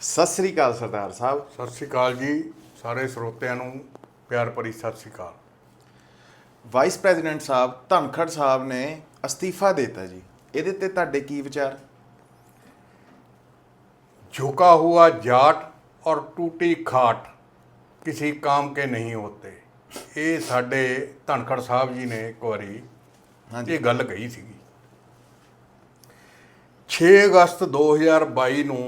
ਸਤਿ ਸ੍ਰੀ ਅਕਾਲ ਸਰਦਾਰ ਸਾਹਿਬ ਸਤਿ ਸ਼੍ਰੀ ਅਕਾਲ ਜੀ ਸਾਰੇ ਸਰੋਤਿਆਂ ਨੂੰ ਪਿਆਰ ਭਰੀ ਸਤਿ ਸ਼੍ਰੀ ਅਕਾਲ ਵਾਈਸ ਪ੍ਰੈਜ਼ੀਡੈਂਟ ਸਾਹਿਬ ਧਨਖੜ ਸਾਹਿਬ ਨੇ ਅਸਤੀਫਾ ਦਿੱਤਾ ਜੀ ਇਹਦੇ ਤੇ ਤੁਹਾਡੇ ਕੀ ਵਿਚਾਰ झुका हुआ जाट और टूटी खाट किसी काम के नहीं होते ਇਹ ਸਾਡੇ ਧਨਖੜ ਸਾਹਿਬ ਜੀ ਨੇ ਇੱਕ ਵਾਰੀ ਹਾਂਜੀ। ਇਹ ਗੱਲ ਕਹੀ ਸੀਗੀ 6 ਅਗਸਤ 2022 ਨੂੰ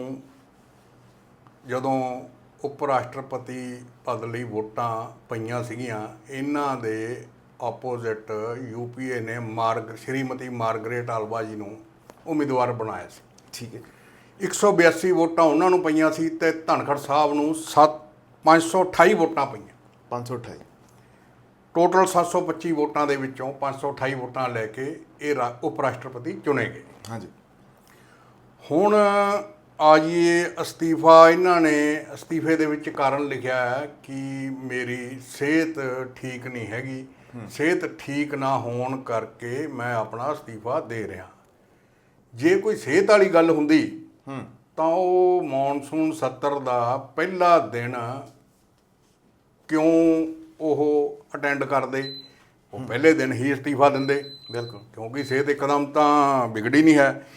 ਜਦੋਂ ਉਪ ਰਾਸ਼ਟਰਪਤੀ ਪਦ ਲਈ ਵੋਟਾਂ ਪਈਆਂ ਸੀਗੀਆਂ ਇਹਨਾਂ ਦੇ ਆਪੋਜ਼ਿਟ ਯੂਪੀਏ ਨੇ ਮਾਰਗ ਸ਼੍ਰੀਮਤੀ ਮਾਰਗਰੇਟ ਆਲਵਾ ਜੀ ਨੂੰ ਉਮੀਦਵਾਰ ਬਣਾਇਆ ਸੀ। ਠੀਕ ਹੈ। 182 ਵੋਟਾਂ ਉਹਨਾਂ ਨੂੰ ਪਈਆਂ ਸੀ ਤੇ ਧਨਖੜ ਸਾਹਿਬ ਨੂੰ 7 528 ਵੋਟਾਂ ਪਈਆਂ। 528 ਟੋਟਲ 725 ਵੋਟਾਂ ਦੇ ਵਿੱਚੋਂ 528 ਵੋਟਾਂ ਲੈ ਕੇ ਇਹ ਉਪ ਰਾਸ਼ਟਰਪਤੀ ਚੁਣੇ ਗਏ। ਹਾਂਜੀ। ਹੁਣ ਆ ਜੀ ਇਹ ਅਸਤੀਫਾ ਇਹਨਾਂ ਨੇ ਅਸਤੀਫੇ ਦੇ ਵਿੱਚ ਕਾਰਨ ਲਿਖਿਆ ਹੈ ਕਿ ਮੇਰੀ ਸਿਹਤ ਠੀਕ ਨਹੀਂ ਹੈਗੀ। ਸਿਹਤ ਠੀਕ ਨਾ ਹੋਣ ਕਰਕੇ ਮੈਂ ਆਪਣਾ ਅਸਤੀਫਾ ਦੇ ਰਿਹਾ। ਜੇ ਕੋਈ ਸਿਹਤ ਵਾਲੀ ਗੱਲ ਹੁੰਦੀ ਤਾਂ ਉਹ ਮੌਨਸੂਨ 70 ਦਾ ਪਹਿਲਾ ਦਿਨ ਕਿਉਂ ਉਹ ਅਟੈਂਡ ਕਰਦੇ? ਉਹ ਪਹਿਲੇ ਦਿਨ ਹੀ ਅਸਤੀਫਾ ਦਿੰਦੇ। ਬਿਲਕੁਲ। ਕਿਉਂਕਿ ਸਿਹਤ ਇੱਕਦਮ ਤਾਂ ਵਿਗੜੀ ਨਹੀਂ ਹੈ।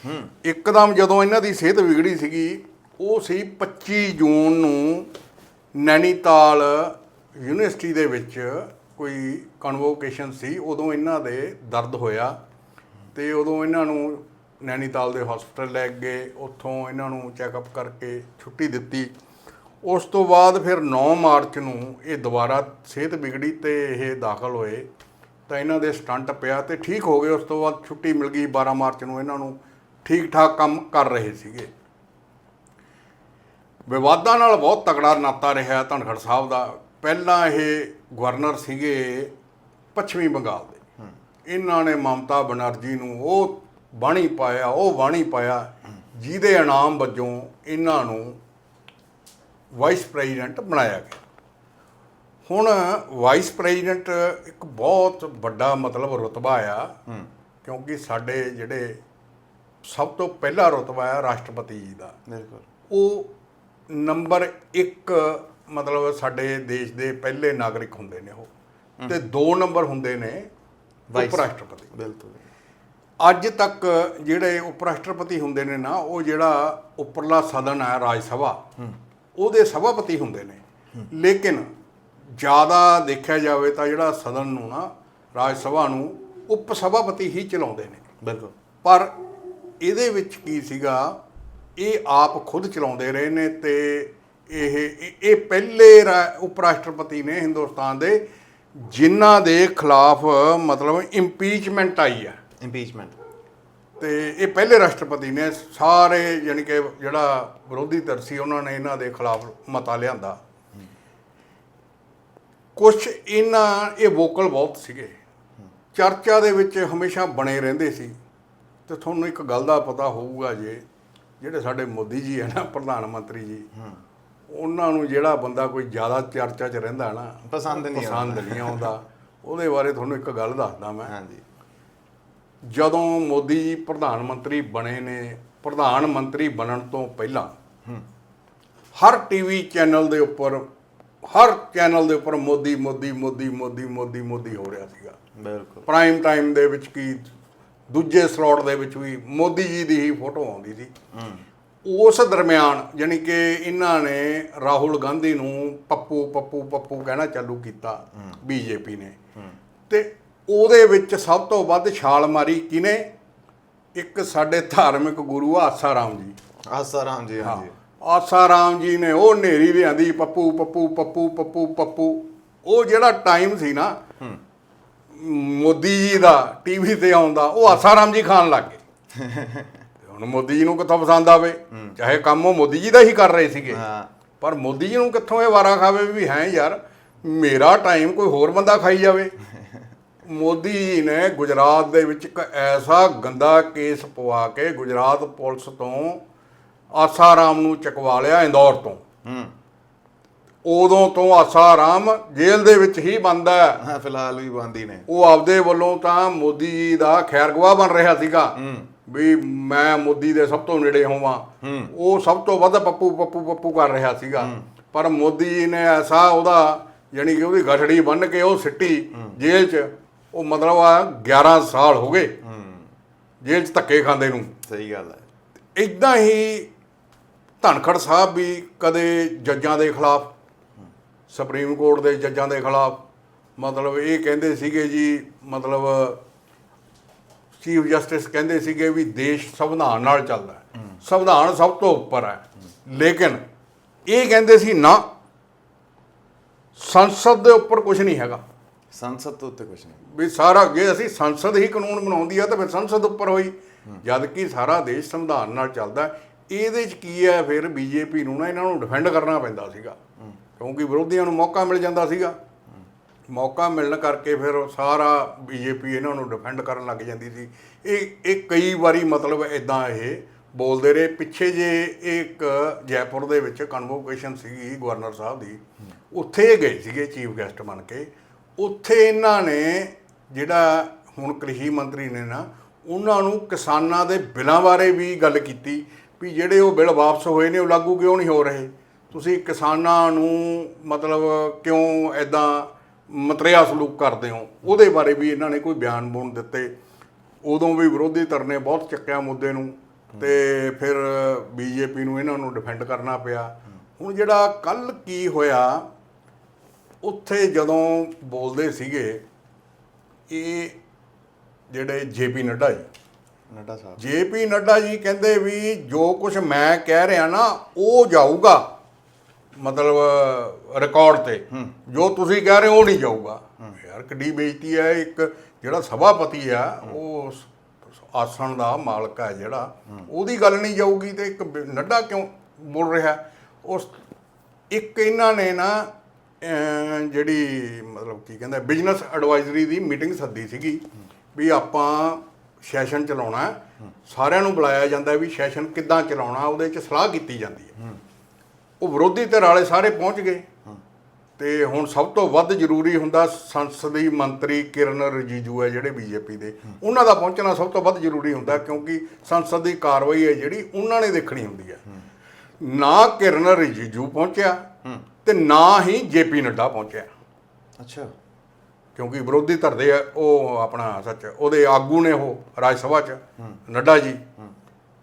ਇੱਕਦਮ ਜਦੋਂ ਇਹਨਾਂ ਦੀ ਸਿਹਤ ਵਿਗੜੀ ਸੀਗੀ ਉਹ ਸੀ 25 ਜੂਨ ਨੂੰ ਨੈਣੀਤਾਲ ਯੂਨੀਵਰਸਿਟੀ ਦੇ ਵਿੱਚ ਕੋਈ ਕਨਵੋਕੇਸ਼ਨ ਸੀ। ਉਦੋਂ ਇਹਨਾਂ ਦੇ ਦਰਦ ਹੋਇਆ ਤੇ ਉਦੋਂ ਇਹਨਾਂ ਨੂੰ ਨੈਣੀਤਾਲ ਦੇ ਹਸਪੀਟਲ ਲੈ ਗਏ। ਉੱਥੋਂ ਇਹਨਾਂ ਨੂੰ ਚੈੱਕਅਪ ਕਰਕੇ ਛੁੱਟੀ ਦਿੱਤੀ। ਉਸ ਤੋਂ ਬਾਅਦ ਫਿਰ 9 ਮਾਰਚ ਨੂੰ ਇਹ ਦੁਬਾਰਾ ਸਿਹਤ ਵਿਗੜੀ ਤੇ ਇਹ ਦਾਖਲ ਹੋਏ। ਤਾਂ ਇਹਨਾਂ ਦੇ ਸਟੰਟ ਪਿਆ ਤੇ ਠੀਕ ਹੋ ਗਏ ਉਸ ਤੋਂ ਬਾਅਦ ਛੁੱਟੀ ਮਿਲ ਗਈ 12 ਮਾਰਚ ਨੂੰ ਇਹਨਾਂ ਨੂੰ ਠੀਕ ਠਾਕ ਕੰਮ ਕਰ ਰਹੇ ਸੀਗੇ। ਵਿਵਾਦਾਂ ਨਾਲ ਬਹੁਤ ਤਕੜਾ ਨਾਤਾ ਰਿਹਾ ਧਨਖੜ ਸਾਹਿਬ ਦਾ। ਪਹਿਲਾਂ ਇਹ ਗਵਰਨਰ ਸੀਗੇ ਪੱਛਮੀ ਬੰਗਾਲ ਦੇ। ਇਹਨਾਂ ਨੇ ਮਮਤਾ ਬਨਰਜੀ ਨੂੰ ਉਹ ਬਾਣੀ ਪਾਇਆ ਉਹ ਬਾਣੀ ਪਾਇਆ ਜਿਹਦੇ ਇਨਾਮ ਵਜੋਂ ਇਹਨਾਂ ਨੂੰ ਵਾਈਸ ਪ੍ਰੈਜ਼ੀਡੈਂਟ ਬਣਾਇਆ ਗਿਆ। ਹੁਣ ਵਾਈਸ ਪ੍ਰੈਜ਼ੀਡੈਂਟ ਇੱਕ ਬਹੁਤ ਵੱਡਾ ਮਤਲਬ ਰੁਤਬਾ ਆ। ਕਿਉਂਕਿ ਸਾਡੇ ਜਿਹੜੇ ਸਭ ਤੋਂ ਪਹਿਲਾ ਰੁਤਬਾ ਆ ਰਾਸ਼ਟਰਪਤੀ ਜੀ ਦਾ। ਬਿਲਕੁਲ। ਉਹ ਨੰਬਰ 1 ਮਤਲਬ ਸਾਡੇ ਦੇਸ਼ ਦੇ ਪਹਿਲੇ ਨਾਗਰਿਕ ਹੁੰਦੇ ਨੇ ਉਹ। ਤੇ 2 ਨੰਬਰ ਹੁੰਦੇ ਨੇ ਉਪ ਰਾਸ਼ਟਰਪਤੀ ਬਿਲਕੁਲ। ਅੱਜ ਤੱਕ ਜਿਹੜੇ ਉਪ ਰਾਸ਼ਟਰਪਤੀ ਹੁੰਦੇ ਨੇ ਨਾ ਉਹ ਜਿਹੜਾ ਉੱਪਰਲਾ ਸਦਨ ਹੈ ਰਾਜ ਸਭਾ ਉਹਦੇ ਸਭਾਪਤੀ ਹੁੰਦੇ ਨੇ। ਲੇਕਿਨ ਜ਼ਿਆਦਾ ਦੇਖਿਆ ਜਾਵੇ ਤਾਂ ਜਿਹੜਾ ਸਦਨ ਨੂੰ ਨਾ ਰਾਜ ਸਭਾ ਨੂੰ ਉਪ ਸਭਾਪਤੀ ਹੀ ਚਲਾਉਂਦੇ ਨੇ। ਬਿਲਕੁਲ। ਪਰ ਇਹਦੇ ਵਿੱਚ ਕੀ ਸੀਗਾ ਇਹ ਆਪ ਖੁਦ ਚਲਾਉਂਦੇ ਰਹੇ ਨੇ ਤੇ ਇਹ ਇਹ- ਪਹਿਲੇ ਰਾ- ਉਪ ਰਾਸ਼ਟਰਪਤੀ ਨੇ ਹਿੰਦੁਸਤਾਨ ਦੇ ਜਿਨ੍ਹਾਂ ਦੇ ਖਿਲਾਫ ਮਤਲਬ ਇੰਪੀਚਮੈਂਟ ਆਈ ਹੈ। ਇੰਪੀਚਮੈਂਟ ਤੇ ਇਹ ਪਹਿਲੇ ਰਾਸ਼ਟਰਪਤੀ ਨੇ ਸਾਰੇ ਯਾਨੀ ਕਿ ਜਿਹੜਾ ਵਿਰੋਧੀ ਧਿਰ ਸੀ ਉਹਨਾਂ ਨੇ ਇਹਨਾਂ ਦੇ ਖਿਲਾਫ ਮਤਾ ਲਿਆਂਦਾ। ਕੁਝ ਇਹਨਾਂ ਇਹ ਵੋਕਲ ਬਹੁਤ ਸੀਗੇ। ਚਰਚਾ ਦੇ ਵਿੱਚ ਹਮੇਸ਼ਾ ਬਣੇ ਰਹਿੰਦੇ ਸੀ। ਤੇ ਤੁਹਾਨੂੰ ਇੱਕ ਗੱਲ ਦਾ ਪਤਾ ਹੋਊਗਾ ਜੇ ਜਿਹੜੇ ਸਾਡੇ ਮੋਦੀ ਜੀ ਹੈ ਨਾ ਪ੍ਰਧਾਨ ਮੰਤਰੀ ਜੀ ਉਹਨਾਂ ਨੂੰ ਜਿਹੜਾ ਬੰਦਾ ਕੋਈ ਜ਼ਿਆਦਾ ਚਰਚਾ 'ਚ ਰਹਿੰਦਾ ਨਾ ਪਸੰਦ ਨਹੀਂ ਪਸੰਦ ਨਹੀਂ ਆਉਂਦਾ। ਉਹਦੇ ਬਾਰੇ ਤੁਹਾਨੂੰ ਇੱਕ ਗੱਲ ਦੱਸਦਾ ਮੈਂ। ਹਾਂਜੀ। ਜਦੋਂ ਮੋਦੀ ਜੀ ਪ੍ਰਧਾਨ ਮੰਤਰੀ ਬਣੇ ਨੇ ਪ੍ਰਧਾਨ ਮੰਤਰੀ ਬਣਨ ਤੋਂ ਪਹਿਲਾਂ ਹਰ ਟੀਵੀ ਚੈਨਲ ਦੇ ਉੱਪਰ ਹਰ ਚੈਨਲ ਦੇ ਉੱਪਰ ਮੋਦੀ ਮੋਦੀ ਮੋਦੀ ਮੋਦੀ ਮੋਦੀ ਮੋਦੀ ਹੋ ਰਿਹਾ ਸੀਗਾ। ਬਿਲਕੁਲ। ਪ੍ਰਾਈਮ ਟਾਈਮ ਦੇ ਵਿੱਚ ਕੀ ਦੂਜੇ ਸਲੋਟ ਦੇ ਵਿੱਚ ਵੀ ਮੋਦੀ ਜੀ ਦੀ ਹੀ ਫੋਟੋ ਆਉਂਦੀ ਸੀ। ਉਸ ਦਰਮਿਆਨ ਯਾਨੀ ਕਿ ਇਹਨਾਂ ਨੇ ਰਾਹੁਲ ਗਾਂਧੀ ਨੂੰ ਪੱਪੂ ਪੱਪੂ ਪੱਪੂ ਕਹਿਣਾ ਚਾਲੂ ਕੀਤਾ ਬੀਜੇਪੀ ਨੇ। ਤੇ ਉਹਦੇ ਵਿੱਚ ਸਭ ਤੋਂ ਵੱਧ ਛਾਲ ਮਾਰੀ ਕਿਨੇ ਇੱਕ ਸਾਡੇ ਧਾਰਮਿਕ ਗੁਰੂ ਆਸਾ ਰਾਮ ਜੀ। ਆਸਾ ਰਾਮ ਜੀ ਹਾਂਜੀ। ਆਸਾ ਰਾਮ ਜੀ ਨੇ ਉਹ ਨੇਰੀ ਲਿਆਂਦੀ ਪੱਪੂ ਪੱਪੂ ਪੱਪੂ ਪੱਪੂ ਪੱਪੂ। ਉਹ ਜਿਹੜਾ ਟਾਈਮ ਸੀ ਨਾ ਮੋਦੀ ਜੀ ਦਾ ਟੀਵੀ ਤੇ ਆਉਂਦਾ ਉਹ ਆਸਾ ਰਾਮ ਜੀ ਖਾਣ ਲੱਗ ਗਏ। ਹੁਣ ਮੋਦੀ ਜੀ ਨੂੰ ਕਿੱਥੋਂ ਪਸੰਦ ਆਵੇ? ਚਾਹੇ ਕੰਮ ਉਹ ਮੋਦੀ ਜੀ ਦਾ ਹੀ ਕਰ ਰਹੇ ਸੀਗੇ। ਪਰ ਮੋਦੀ ਜੀ ਨੂੰ ਕਿੱਥੋਂ ਇਹ ਵਾਰਾ ਖਾਵੇ ਵੀ ਹੈ ਯਾਰ ਮੇਰਾ ਟਾਈਮ ਕੋਈ ਹੋਰ ਬੰਦਾ ਖਾਈ ਜਾਵੇ? ਮੋਦੀ ਜੀ ਨੇ ਗੁਜਰਾਤ ਦੇ ਵਿੱਚ ਇੱਕ ਐਸਾ ਗੰਦਾ ਕੇਸ ਪਵਾ ਕੇ ਗੁਜਰਾਤ ਪੁਲਿਸ ਤੋਂ ਆਸਾਰਾਮ ਨੂੰ ਚਕਵਾ ਲਿਆ ਇੰਦੌਰ ਤੋਂ। ਹੂੰ। ਉਦੋਂ ਤੋਂ ਆਸਾਰਾਮ ਜੇਲ੍ਹ ਦੇ ਵਿੱਚ ਹੀ ਬੰਦਾ ਹੈ। ਹਾਂ ਫਿਲਹਾਲ ਵੀ ਬੰਦੀ ਨੇ। ਉਹ ਆਪਦੇ ਵੱਲੋਂ ਤਾਂ ਮੋਦੀ ਜੀ ਦਾ ਖੈਰਗਵਾਹ ਬਣ ਰਿਹਾ ਸੀਗਾ। ਵੀ ਮੈਂ ਮੋਦੀ ਦੇ ਸਭ ਤੋਂ ਨੇੜੇ ਹੋਵਾਂ। ਉਹ ਸਭ ਤੋਂ ਵੱਧ ਪੱਪੂ ਪੱਪੂ ਪੱਪੂ ਕਰ ਰਿਹਾ ਸੀਗਾ। ਪਰ ਮੋਦੀ ਜੀ ਨੇ ਐਸਾ ਉਹਦਾ ਯਾਨੀ ਕਿ ਉਹਦੀ ਗਠੜੀ ਬੰਨ ਕੇ ਉਹ ਸਿੱਟੀ ਜੇਲ੍ਹ 'ਚ। ਉਹ ਮਤਲਬ ਆ 11 ਸਾਲ ਹੋ ਗਏ। ਜੇਲ੍ਹ 'ਚ ਧੱਕੇ ਖਾਂਦੇ ਨੂੰ। ਸਹੀ ਗੱਲ ਹੈ। ਇਦਾਂ ਹੀ ਧਨਖੜ ਸਾਹਿਬ ਵੀ ਕਦੇ ਜੱਜਾਂ ਦੇ ਖਿਲਾਫ ਸੁਪਰੀਮ ਕੋਰਟ ਦੇ ਜੱਜਾਂ ਦੇ ਖਿਲਾਫ ਮਤਲਬ ਇਹ ਕਹਿੰਦੇ ਸੀਗੇ ਜੀ ਮਤਲਬ ਚੀਫ ਜਸਟਿਸ ਕਹਿੰਦੇ ਸੀਗੇ ਵੀ ਦੇਸ਼ ਸੰਵਿਧਾਨ ਨਾਲ ਚੱਲਦਾ ਹੈ। ਸੰਵਿਧਾਨ ਸਭ ਤੋਂ ਉੱਪਰ ਹੈ। ਲੇਕਿਨ ਇਹ ਕਹਿੰਦੇ ਸੀ ਨਾ ਸੰਸਦ ਦੇ ਉੱਪਰ ਕੁਝ ਨਹੀਂ ਹੈਗਾ। ਸੰਸਦ ਤੋਂ ਉੱਤੇ ਕੁਝ ਨਹੀਂ। ਵੀ ਸਾਰਾ ਜੇ ਅਸੀਂ ਸੰਸਦ ਹੀ ਕਾਨੂੰਨ ਬਣਾਉਂਦੀ ਆ ਤਾਂ ਫਿਰ ਸੰਸਦ ਉੱਪਰ ਹੋਈ। ਜਦ ਕਿ ਸਾਰਾ ਦੇਸ਼ ਸੰਵਿਧਾਨ ਨਾਲ ਚੱਲਦਾ। ਇਹਦੇ ਚ ਕੀ ਹੈ, ਫਿਰ ਬੀਜੇਪੀ ਨੂੰ ਨਾ ਇਹਨਾਂ ਨੂੰ ਡਿਫੈਂਡ ਕਰਨਾ ਪੈਂਦਾ ਸੀਗਾ। ਕਿਉਂਕਿ ਵਿਰੋਧੀਆਂ ਨੂੰ ਮੌਕਾ ਮਿਲ ਜਾਂਦਾ ਸੀਗਾ। ਮੌਕਾ ਮਿਲਣ ਕਰਕੇ ਫਿਰ ਉਹ ਸਾਰਾ ਬੀਜੇਪੀ ਇਹਨਾਂ ਨੂੰ ਡਿਫੈਂਡ ਕਰਨ ਲੱਗ ਜਾਂਦੀ ਸੀ। ਇਹ ਇਹ ਕਈ ਵਾਰੀ ਮਤਲਬ ਇਦਾਂ ਇਹ ਬੋਲਦੇ ਰਹੇ। ਪਿੱਛੇ ਜੇ ਇੱਕ ਜੈਪੁਰ ਦੇ ਵਿੱਚ ਕਨਵੋਕੇਸ਼ਨ ਸੀਗੀ ਗਵਰਨਰ ਸਾਹਿਬ ਦੀ, ਉੱਥੇ ਇਹ ਗਏ ਸੀਗੇ ਚੀਫ ਗੈਸਟ ਬਣ ਕੇ। ਉੱਥੇ ਇਹਨਾਂ ਨੇ ਜਿਹੜਾ ਹੁਣ ਕ੍ਰਿਸ਼ੀ ਮੰਤਰੀ ਨੇ ਨਾ, ਉਹਨਾਂ ਨੂੰ ਕਿਸਾਨਾਂ ਦੇ ਬਿੱਲਾਂ ਬਾਰੇ ਵੀ ਗੱਲ ਕੀਤੀ। ਵੀ ਜਿਹੜੇ ਉਹ ਬਿੱਲ ਵਾਪਸ ਹੋਏ ਨੇ ਉਹ ਲਾਗੂ ਕਿਉਂ ਨਹੀਂ ਹੋ ਰਹੇ? ਤੁਸੀਂ ਕਿਸਾਨਾਂ ਨੂੰ ਮਤਲਬ ਕਿਉਂ ਐਦਾਂ ਮਤਰਿਆ ਸਲੂਕ ਕਰਦੇ ਹੋ? ਉਹਦੇ ਬਾਰੇ ਵੀ ਇਹਨਾਂ ਨੇ ਕੋਈ ਬਿਆਨ ਬੋਨ ਦਿੱਤੇ। ਉਦੋਂ ਵੀ ਵਿਰੋਧੀ ਧਿਰ ਨੇ ਬਹੁਤ ਚੱਕਿਆ ਮੁੱਦੇ ਨੂੰ ਤੇ ਫਿਰ ਬੀਜੇਪੀ ਨੂੰ ਇਹਨਾਂ ਨੂੰ ਡਿਫੈਂਡ ਕਰਨਾ ਪਿਆ। ਹੁਣ ਜਿਹੜਾ ਕੱਲ ਕੀ ਹੋਇਆ, ਉੱਥੇ ਜਦੋਂ ਬੋਲਦੇ ਸੀਗੇ, ਇਹ ਜਿਹੜੇ ਜੇਪੀ ਨੱਡਾ ਜੀ ਨੱਡਾ ਸਾਹਿਬ। ਜੇਪੀ ਨੱਡਾ ਜੀ ਕਹਿੰਦੇ ਵੀ ਜੋ ਕੁਝ ਮੈਂ ਕਹਿ ਰਿਹਾ ਨਾ ਉਹ ਜਾਊਗਾ ਮਤਲਬ ਰਿਕਾਰਡ ਤੇ। ਜੋ ਤੁਸੀਂ ਕਹਿ ਰਹੇ ਹੋ ਉਹ ਨਹੀਂ ਜਾਊਗਾ। ਯਾਰ ਕਿੱਡੀ ਬੇਇੱਜ਼ਤੀ ਹੈ ਇੱਕ ਜਿਹੜਾ ਸਭਾਪਤੀ ਆ ਉਹ ਆਸਣ ਦਾ ਮਾਲਕ ਹੈ ਜਿਹੜਾ ਉਹਦੀ ਗੱਲ ਨਹੀਂ ਜਾਊਗੀ ਤੇ ਇੱਕ ਨੱਡਾ ਕਿਉਂ ਬੋਲ ਰਿਹਾ? ਉਸ ਇੱਕ ਇਹਨਾਂ ਨੇ ਨਾ ਜਿਹੜੀ ਮਤਲਬ ਕੀ ਕਹਿੰਦਾ ਬਿਜ਼ਨਸ ਐਡਵਾਈਜ਼ਰੀ ਦੀ ਮੀਟਿੰਗ ਸੱਦੀ ਸੀਗੀ ਵੀ ਆਪਾਂ ਸੈਸ਼ਨ ਚਲਾਉਣਾ। ਸਾਰਿਆਂ ਨੂੰ ਬੁਲਾਇਆ ਜਾਂਦਾ ਵੀ ਸੈਸ਼ਨ ਕਿੱਦਾਂ ਚਲਾਉਣਾ ਉਹਦੇ 'ਚ ਸਲਾਹ ਕੀਤੀ ਜਾਂਦੀ ਹੈ। ਉਹ ਵਿਰੋਧੀ ਧਿਰ ਵਾਲੇ ਸਾਰੇ ਪਹੁੰਚ ਗਏ। ਤੇ ਹੁਣ ਸਭ ਤੋਂ ਵੱਧ ਜ਼ਰੂਰੀ ਹੁੰਦਾ ਸੰਸਦੀ ਮੰਤਰੀ ਕਿਰਨ ਰਿਜੀਜੂ ਹੈ ਜਿਹੜੇ ਬੀਜੇਪੀ ਦੇ। ਉਹਨਾਂ ਦਾ ਪਹੁੰਚਣਾ ਸਭ ਤੋਂ ਵੱਧ ਜ਼ਰੂਰੀ ਹੁੰਦਾ ਕਿਉਂਕਿ ਸੰਸਦ ਦੀ ਕਾਰਵਾਈ ਹੈ ਜਿਹੜੀ ਉਹਨਾਂ ਨੇ ਦੇਖਣੀ ਹੁੰਦੀ ਹੈ। ਨਾ ਕਿਰਨ ਰਿਜੀਜੂ ਪਹੁੰਚਿਆ ਤੇ ਨਾ ਹੀ ਜੇਪੀ ਨੱਡਾ ਪਹੁੰਚਿਆ। ਅੱਛਾ। ਕਿਉਂਕਿ ਵਿਰੋਧੀ ਧਿਰ ਦੇ ਆ, ਉਹ ਆਪਣਾ ਸੱਚ ਉਹਦੇ ਆਗੂ ਨੇ ਉਹ ਰਾਜ ਸਭਾ ਚ ਨੱਡਾ ਜੀ।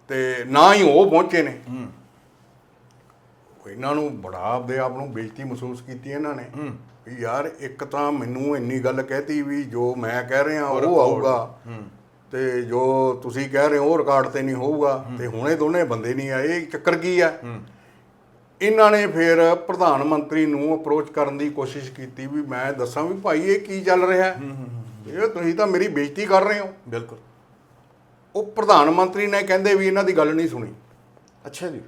ਤੇ ਨਾ ਹੀ ਉਹ ਪਹੁੰਚੇ ਨੇ। ਇਹਨਾਂ ਨੂੰ ਬੜਾ ਆਪਦੇ ਆਪ ਨੂੰ ਬੇਇੱਜ਼ਤੀ ਮਹਿਸੂਸ ਕੀਤੀ ਇਹਨਾਂ ਨੇ। ਵੀ ਯਾਰ ਇੱਕ ਤਾਂ ਮੈਨੂੰ ਇੰਨੀ ਗੱਲ ਕਹਿਤੀ ਵੀ ਜੋ ਮੈਂ ਕਹਿ ਰਿਹਾ ਉਹ ਆਊਗਾ। ਤੇ ਜੋ ਤੁਸੀਂ ਕਹਿ ਰਹੇ ਹੋ ਉਹ ਰਿਕਾਰਡ ਤੇ ਨਹੀਂ ਹੋਊਗਾ। ਤੇ ਹੁਣੇ ਦੋਨੇ ਬੰਦੇ ਨਹੀਂ ਆਏ ਇਹ ਚੱਕਰ ਕੀ ਆ? ਇਹਨਾਂ ਨੇ ਫਿਰ ਪ੍ਰਧਾਨ ਮੰਤਰੀ ਨੂੰ ਅਪਰੋਚ ਕਰਨ ਦੀ ਕੋਸ਼ਿਸ਼ ਕੀਤੀ ਵੀ ਮੈਂ ਦੱਸਾਂ ਵੀ ਭਾਈ ਇਹ ਕੀ ਚੱਲ ਰਿਹਾ ਹੈ। ਇਹ ਤੁਸੀਂ ਤਾਂ ਮੇਰੀ ਬੇਇੱਜ਼ਤੀ ਕਰ ਰਹੇ ਹੋ। ਬਿਲਕੁਲ। ਉਹ ਪ੍ਰਧਾਨ ਮੰਤਰੀ ਨੇ ਕਹਿੰਦੇ ਵੀ ਇਹਨਾਂ ਦੀ ਗੱਲ ਨਹੀਂ ਸੁਣੀ। ਅੱਛਾ ਜੀ।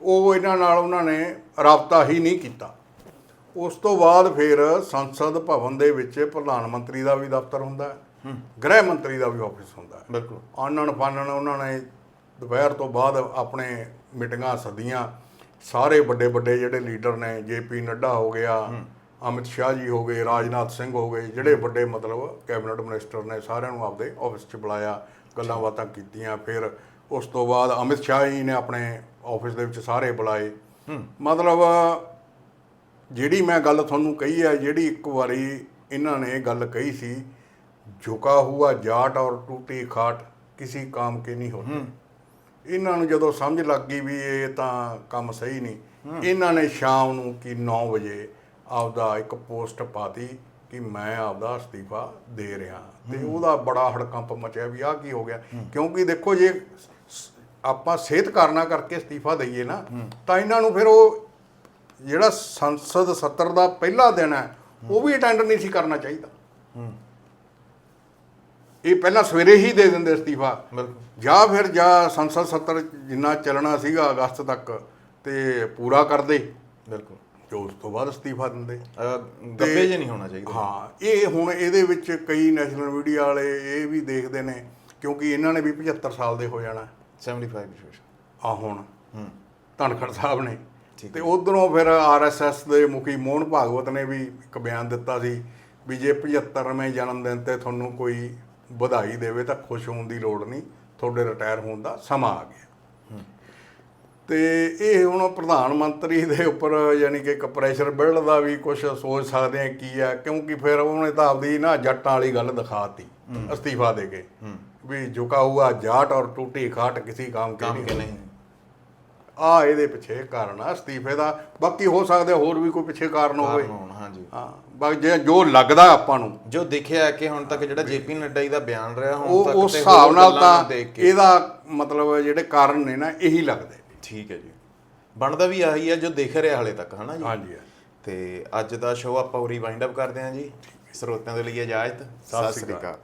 ਉਹ ਇਹਨਾਂ ਨਾਲ ਉਹਨਾਂ ਨੇ ਰਾਬਤਾ ਹੀ ਨਹੀਂ ਕੀਤਾ। ਉਸ ਤੋਂ ਬਾਅਦ ਫਿਰ ਸੰਸਦ ਭਵਨ ਦੇ ਵਿੱਚ ਪ੍ਰਧਾਨ ਮੰਤਰੀ ਦਾ ਵੀ ਦਫ਼ਤਰ ਹੁੰਦਾ ਹੈ ਗ੍ਰਹਿ ਮੰਤਰੀ ਦਾ ਵੀ ਆਫਿਸ ਹੁੰਦਾ ਹੈ। ਬਿਲਕੁਲ। ਆਨਣ ਫਾਨਣ ਉਹਨਾਂ ਨੇ ਦੁਪਹਿਰ ਤੋਂ ਬਾਅਦ ਆਪਣੇ ਮੀਟਿੰਗਾਂ ਸੱਦੀਆਂ। ਸਾਰੇ ਵੱਡੇ ਵੱਡੇ ਜਿਹੜੇ ਲੀਡਰ ਨੇ ਜੇਪੀ ਨੱਡਾ ਹੋ ਗਿਆ ਅਮਿਤ ਸ਼ਾਹ ਜੀ ਹੋ ਗਏ ਰਾਜਨਾਥ ਸਿੰਘ ਹੋ ਗਏ ਜਿਹੜੇ ਵੱਡੇ ਮਤਲਬ ਕੈਬਨਿਟ ਮਿਨਿਸਟਰ ਨੇ ਸਾਰਿਆਂ ਨੂੰ ਆਪਦੇ ਆਫਿਸ 'ਚ ਬੁਲਾਇਆ ਗੱਲਾਂ ਬਾਤਾਂ ਕੀਤੀਆਂ ਫਿਰ ਉਸ ਤੋਂ ਬਾਅਦ ਅਮਿਤ ਸ਼ਾਹ ਜੀ ਨੇ ਆਪਣੇ ਆਫਿਸ ਦੇ ਵਿੱਚ ਸਾਰੇ ਬੁਲਾਏ। ਮਤਲਬ ਜਿਹੜੀ ਮੈਂ ਗੱਲ ਤੁਹਾਨੂੰ ਕਹੀ ਹੈ ਜਿਹੜੀ ਇੱਕ ਵਾਰੀ ਇਹਨਾਂ ਨੇ ਗੱਲ ਕਹੀ ਸੀ ਝੁਕਾ ਹੁਆ ਜਾਟ ਔਰ ਟੂਟੀ ਖਾਟ ਕਿਸੇ ਕੰਮ ਕੇ ਨਹੀਂ ਹੋਤੇ। ਇਹਨਾਂ ਨੂੰ ਜਦੋਂ ਸਮਝ ਲੱਗ ਗਈ ਵੀ ਇਹ ਤਾਂ ਕੰਮ ਸਹੀ ਨਹੀਂ ਇਹਨਾਂ ਨੇ ਸ਼ਾਮ ਨੂੰ ਕੀ 9 ਵਜੇ ਆਪਦਾ ਇੱਕ ਪੋਸਟ ਪਾਤੀ ਕਿ ਮੈਂ ਆਪਦਾ ਅਸਤੀਫਾ ਦੇ ਰਿਹਾ। ਤੇ ਉਹਦਾ ਬੜਾ ਹੜਕੰਪ ਮਚਿਆ ਵੀ ਆਹ ਕੀ ਹੋ ਗਿਆ। ਕਿਉਂਕਿ ਦੇਖੋ ਜੇ ਆਪਾਂ ਸਿਹਤ ਕਾਰਨਾ ਕਰਕੇ ਅਸਤੀਫਾ ਦਈਏ ਨਾ ਤਾਂ ਇਹਨਾਂ ਨੂੰ ਫਿਰ ਉਹ ਜਿਹੜਾ ਸੰਸਦ ਸੱਤਰ ਦਾ ਪਹਿਲਾ ਦਿਨ ਹੈ ਉਹ ਵੀ ਅਟੈਂਡ ਨਹੀਂ ਸੀ ਕਰਨਾ ਚਾਹੀਦਾ। ਇਹ ਪਹਿਲਾਂ ਸਵੇਰੇ ਹੀ ਦੇ ਦਿੰਦੇ ਅਸਤੀਫਾ। ਬਿਲਕੁਲ। ਜਾਂ ਫਿਰ ਜਾਂ ਸੰਸਦ ਸੱਤਰ ਜਿੰਨਾ ਚੱਲਣਾ ਸੀਗਾ ਅਗਸਤ ਤੱਕ ਤੇ ਪੂਰਾ ਕਰਦੇ। ਬਿਲਕੁਲ। ਤੇ ਉਸ ਤੋਂ ਬਾਅਦ ਅਸਤੀਫਾ ਦਿੰਦੇ। ਗੱਬੇ ਜੇ ਨਹੀਂ ਹੋਣਾ ਚਾਹੀਦਾ। ਹਾਂ ਇਹ ਹੁਣ ਇਹਦੇ ਵਿੱਚ ਕਈ ਨੈਸ਼ਨਲ ਮੀਡੀਆ ਵਾਲੇ ਇਹ ਵੀ ਦੇਖਦੇ ਨੇ ਕਿਉਂਕਿ ਇਹਨਾਂ ਨੇ ਵੀ 75 ਸਾਲ ਦੇ ਹੋ ਜਾਣਾ। 75 ਵਿਸ਼ੇਸ਼ ਆ ਹੁਣ। ਹੂੰ। ਧਨਖੜ ਸਾਹਿਬ ਨੇ। ਤੇ ਉਧਰੋਂ ਫਿਰ ਆਰਐਸਐਸ ਦੇ ਮੁਖੀ ਮੋਹਨ ਭਾਗਵਤ ਨੇ ਵੀ ਇੱਕ ਬਿਆਨ ਦਿੱਤਾ ਸੀ ਵੀ ਜੇ 75ਵੇਂ ਜਨਮ ਦਿਨ ਤੇ ਤੁਹਾਨੂੰ ਕੋਈ ਵਧਾਈ ਦੇਵੇ ਤਾਂ ਖੁਸ਼ ਹੋਣ ਦੀ ਲੋੜ ਨਹੀਂ ਤੁਹਾਡੇ ਰਿਟਾਇਰ ਹੋਣ ਦਾ ਸਮਾਂ ਆ ਗਿਆ। ਤੇ ਇਹ ਹੁਣ ਪ੍ਰਧਾਨ ਮੰਤਰੀ ਦੇ ਉੱਪਰ ਯਾਨੀ ਕਿ ਇੱਕ ਪ੍ਰੈਸ਼ਰ ਬਿਲਡ ਦਾ ਵੀ ਕੁਝ ਸੋਚ ਸਕਦੇ ਆ ਕੀ ਆ ਕਿਉਂਕਿ ਫਿਰ ਉਹਨੇ ਤਾਂ ਆਪਦੀ ਨਾ ਜੱਟਾਂ ਵਾਲੀ ਗੱਲ ਦਿਖਾਤੀ ਅਸਤੀਫਾ ਦੇ ਕੇ। ਵੀ ਝੁਕਾ ਹੁਆ ਜਾਟ ਔਰ ਟੂਟੀ ਖਾਟ ਕਿਸੇ ਕੰਮ ਕੇ ਨਹੀਂ ਆ ਇਹਦੇ ਪਿੱਛੇ ਕਾਰਨ ਆ ਅਸਤੀਫੇ ਦਾ। ਬਾਕੀ ਹੋ ਸਕਦਾ ਹੋਰ ਵੀ ਕੋਈ ਪਿੱਛੇ ਕਾਰਨ ਹੋਵੇ। ਹਾਂਜੀ। ਹਾਂ ਬਾਕੀ ਜੇ ਜੋ ਲੱਗਦਾ ਆਪਾਂ ਨੂੰ। ਜੋ ਦੇਖਿਆ ਕਿ ਹੁਣ ਤੱਕ ਜਿਹੜਾ ਜੇਪੀ ਨੱਡਾ ਜੀ ਦਾ ਬਿਆਨ ਰਿਹਾ ਹੁਣ ਤੱਕ ਉਸ ਤੇ ਹਿਸਾਬ ਹੋਰ ਨਾਲ ਤਾਂ ਇਹਦਾ ਮਤਲਬ ਜਿਹੜੇ ਕਾਰਨ ਨੇ ਨਾ ਇਹੀ ਲੱਗਦੇ ਠੀਕ ਹੈ ਜੀ। ਬਣਦਾ ਵੀ ਆਹੀ ਹੈ ਜੋ ਦਿਖ ਰਿਹਾ ਹਲੇ ਤੱਕ ਹਨਾ ਜੀ? ਹਾਂਜੀ ਤੇ ਅੱਜ ਦਾ ਸ਼ੋਅ ਆਪਾਂ ਉਰੀ ਵਾਈਂਡ ਅਪ ਕਰਦੇ ਹਾਂ ਜੀ। ਸਰੋਤਿਆਂ ਦੇ ਲਈ ਇਜਾਜ਼ਤ। ਸਤਿ ਸ੍ਰੀ ਅਕਾਲ।